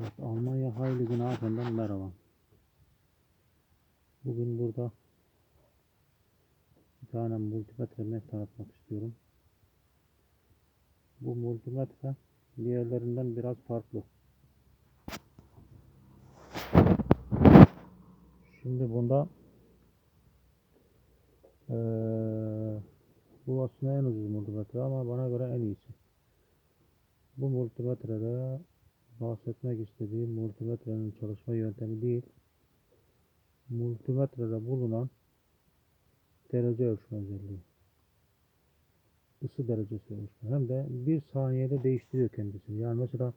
Evet, Almanya Heiligen Hafen'den merhaba. Bugün burada bir tane multimetremi tanıtmak istiyorum. Bu multimetre diğerlerinden biraz farklı. Şimdi bunda eee, bu aslında en ucuz multimetre ama bana göre en iyisi. Bu multimetrede bahsetmek istediğim multimetrenin çalışma yöntemi değil, multimetrede bulunan derece ölçme özelliği. Isı derecesi ölçme. Hem de bir saniyede değiştiriyor kendisini. Yani mesela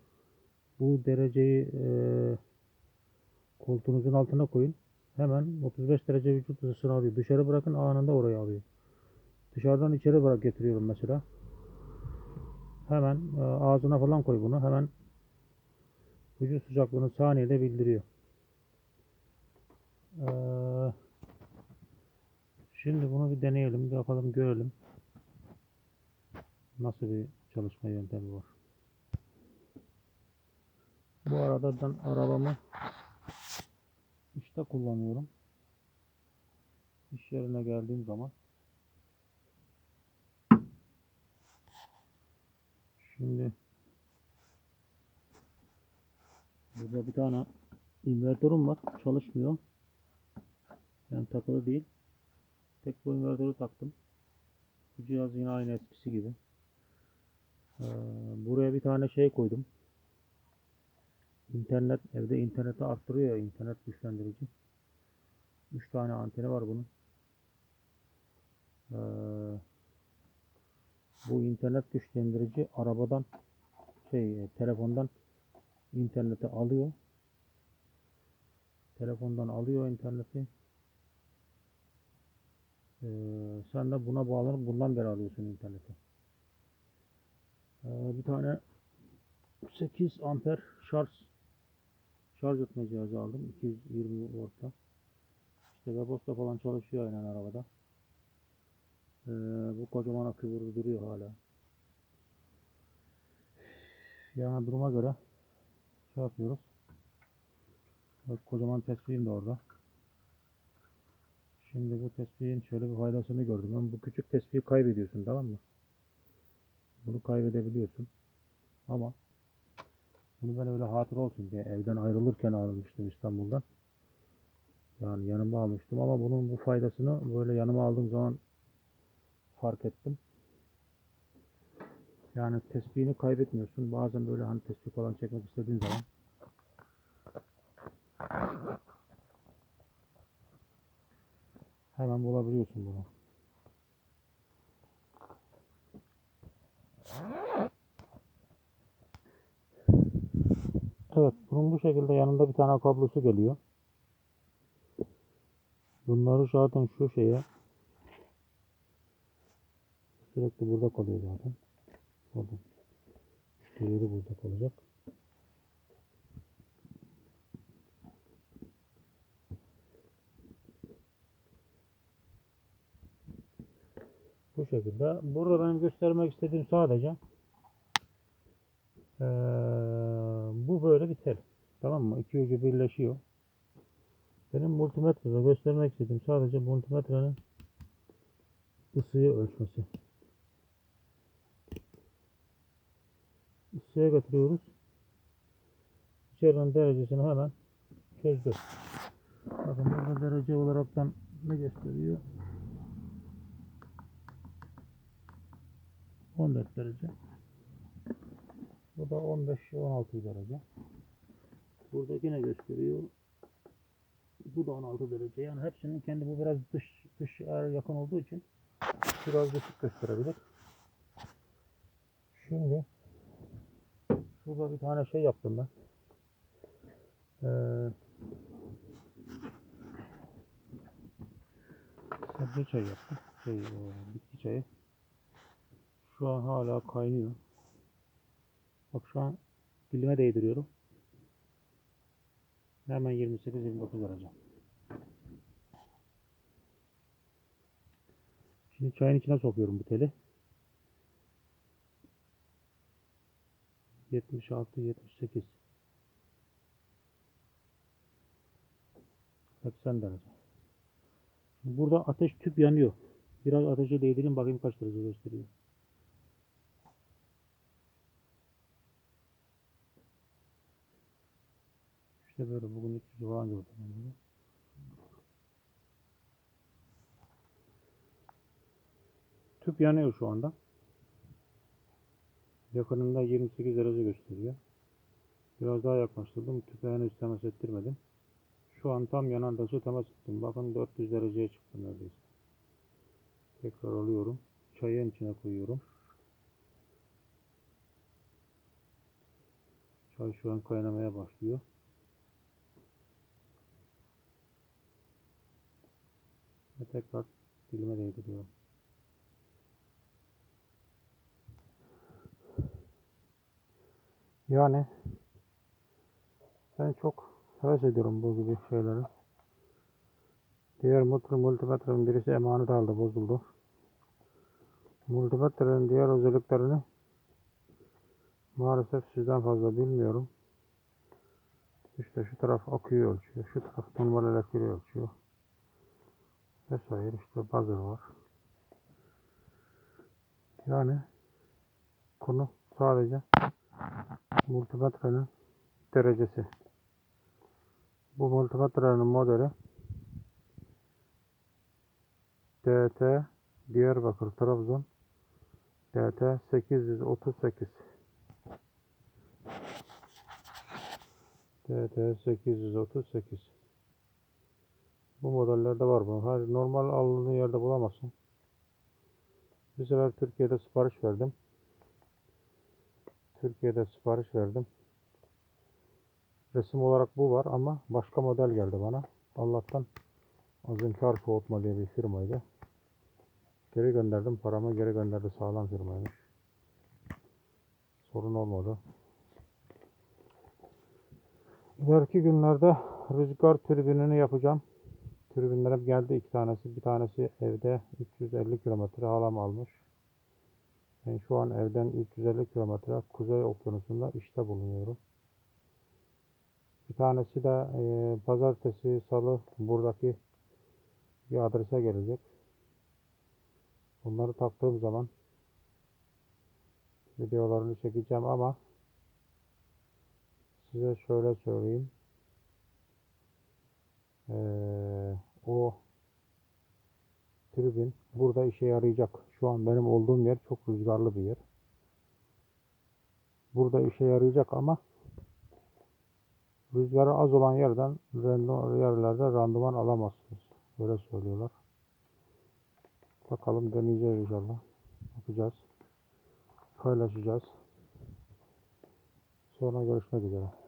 bu dereceyi eee koltuğunuzun altına koyun. Hemen 35 derece vücut ısısını alıyor. Dışarı bırakın anında oraya alıyor. Dışarıdan içeri bırak getiriyorum mesela. Hemen e, ağzına falan koy bunu. Hemen vücut sıcaklığını saniyede bildiriyor. Ee, şimdi bunu bir deneyelim. Bir bakalım görelim. Nasıl bir çalışma yöntemi var. Bu arada ben arabamı işte kullanıyorum. İş yerine geldiğim zaman Şimdi burada bir tane invertörüm var. Çalışmıyor. Yani takılı değil. Tek bu invertörü taktım. Bu cihaz yine aynı eskisi gibi. Ee, buraya bir tane şey koydum. İnternet, evde interneti arttırıyor ya internet güçlendirici. 3 tane anteni var bunun. Ee, bu internet güçlendirici arabadan şey e, telefondan interneti alıyor. Telefondan alıyor interneti. Ee, sen de buna bağlanıp bundan beri alıyorsun interneti. Ee, bir tane 8 amper şarj şarj etme cihazı aldım. 220 voltta. İşte Webos'ta falan çalışıyor aynen arabada. Ee, bu kocaman akü duruyor hala. Yani duruma göre şey yapıyoruz. Bak kocaman tespihim de orada. Şimdi bu tespihin şöyle bir faydasını gördüm. Ben bu küçük tespihi kaybediyorsun tamam mı? Bunu kaybedebiliyorsun. Ama bunu ben öyle hatır olsun diye evden ayrılırken almıştım İstanbul'dan. Yani yanıma almıştım ama bunun bu faydasını böyle yanıma aldığım zaman fark ettim. Yani tespihini kaybetmiyorsun. Bazen böyle hani tespih falan çekmek istediğin zaman hemen bulabiliyorsun bunu. Evet, bunun bu şekilde yanında bir tane kablosu geliyor. Bunları zaten şu şeye Sürekli burada kalıyor zaten. Bakın. Yeri burada kalacak. Bu şekilde. Burada benim göstermek istediğim sadece eee, bu böyle bir tel. Tamam mı? İki ucu birleşiyor. Benim multimetrede göstermek istediğim sadece multimetrenin ısıyı ölçmesi. Isıya götürüyoruz. İçerinin derecesini hemen çözdü. Bakın burada derece olaraktan ne gösteriyor? 14 derece. Bu da 15-16 derece. Burada yine gösteriyor. Bu da 16 derece. Yani hepsinin kendi bu biraz dış dış yakın olduğu için biraz düşük gösterebilir. Şimdi Şurada bir tane şey yaptım ben. Ee, sebze çayı yaptım. Şey, e, bitki çayı. Şu an hala kaynıyor. Bak şu an dilime değdiriyorum. Hemen 28-29 derece. Şimdi çayın içine sokuyorum bu teli. 76, 78 80 derece. Burada ateş tüp yanıyor. Biraz ateşe değdirin bakayım kaç derece gösteriyor. İşte böyle bugün 300 şey falan gördüm. Tüp yanıyor şu anda. Yakınında 28 derece gösteriyor. Biraz daha yaklaştırdım. Tüpe henüz temas ettirmedim. Şu an tam yanan taşı temas ettim. Bakın 400 dereceye çıktı neredeyse. Tekrar alıyorum. Çayın içine koyuyorum. Çay şu an kaynamaya başlıyor. Ve tekrar dilime değdiriyorum. Yani ben çok heves ediyorum bu gibi şeyleri. Diğer multi multimetrenin birisi emanet aldı bozuldu. Multimetrenin diğer özelliklerini maalesef sizden fazla bilmiyorum. İşte şu taraf aküyü ölçüyor. Şu taraf normal elektriği ölçüyor. Vesaire işte buzzer var. Yani konu sadece multimetrenin derecesi. Bu multimetrenin modeli DT Diyarbakır Trabzon DT 838 DT 838 Bu modellerde var bu. Hayır, normal alındığı yerde bulamazsın. Bir sefer Türkiye'de sipariş verdim. Türkiye'de sipariş verdim. Resim olarak bu var ama başka model geldi bana. Allah'tan Azimkar Soğutma diye bir firmaydı. Geri gönderdim paramı geri gönderdi sağlam firmaymış. Sorun olmadı. İleriki günlerde rüzgar türbinini yapacağım. Türbinlerim geldi iki tanesi. Bir tanesi evde 350 kilometre halam almış. Ben şu an evden 350 kilometre Kuzey Okyanusu'nda işte bulunuyorum. Bir tanesi de e, pazartesi, salı buradaki bir adrese gelecek. Bunları taktığım zaman videolarını çekeceğim ama size şöyle söyleyeyim. Ee, o tribün burada işe yarayacak. Şu an benim olduğum yer çok rüzgarlı bir yer. Burada işe yarayacak ama rüzgarı az olan yerden yerlerde randıman alamazsınız. Böyle söylüyorlar. Bakalım deneyeceğiz inşallah. Bakacağız. Paylaşacağız. Sonra görüşmek üzere.